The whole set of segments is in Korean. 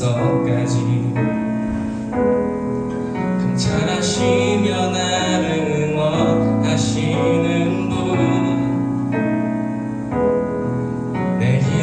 구석구석까지. 통찰하시며 나를 응원하시는 분. 내길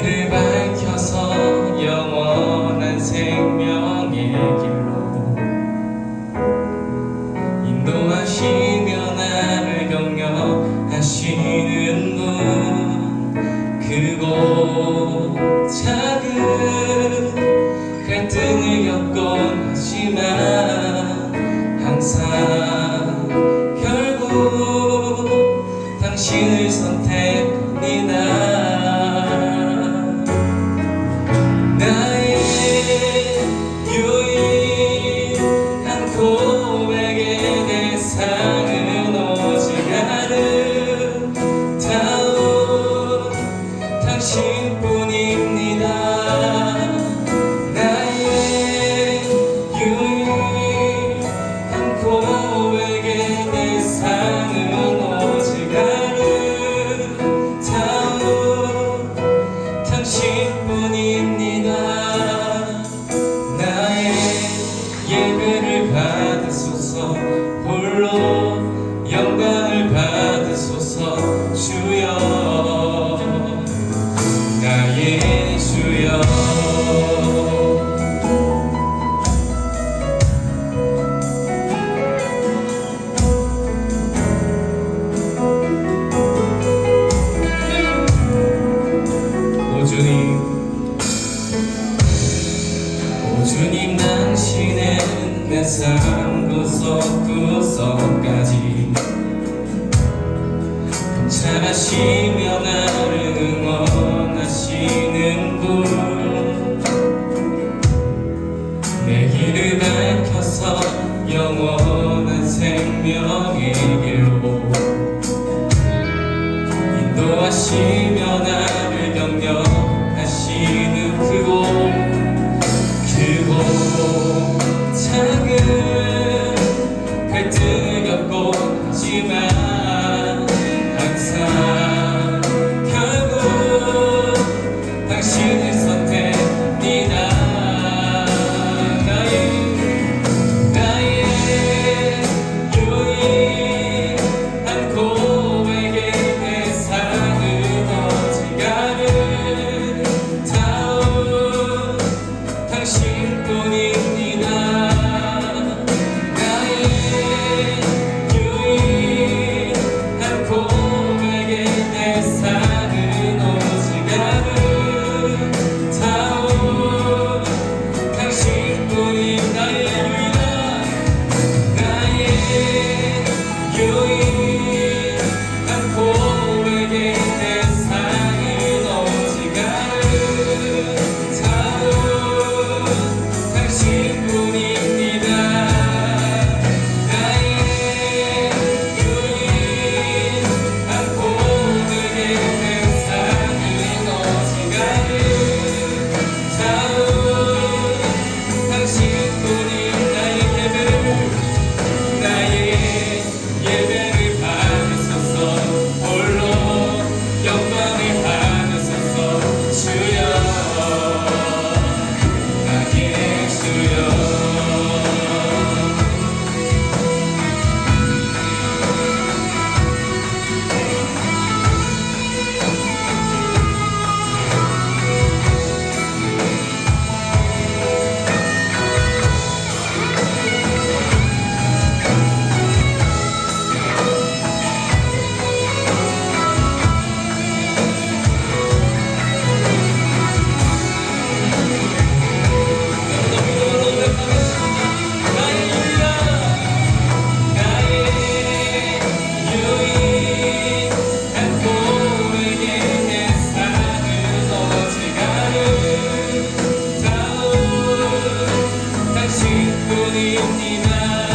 결국 당신을 선택합니다. 나의 유일한 고백의 대상은 오직 아름다운 당신뿐입 주님 오 주님 당신은 내 삶 구석 구석까지 통찰하시며 나를 응원 Tienes وليتنا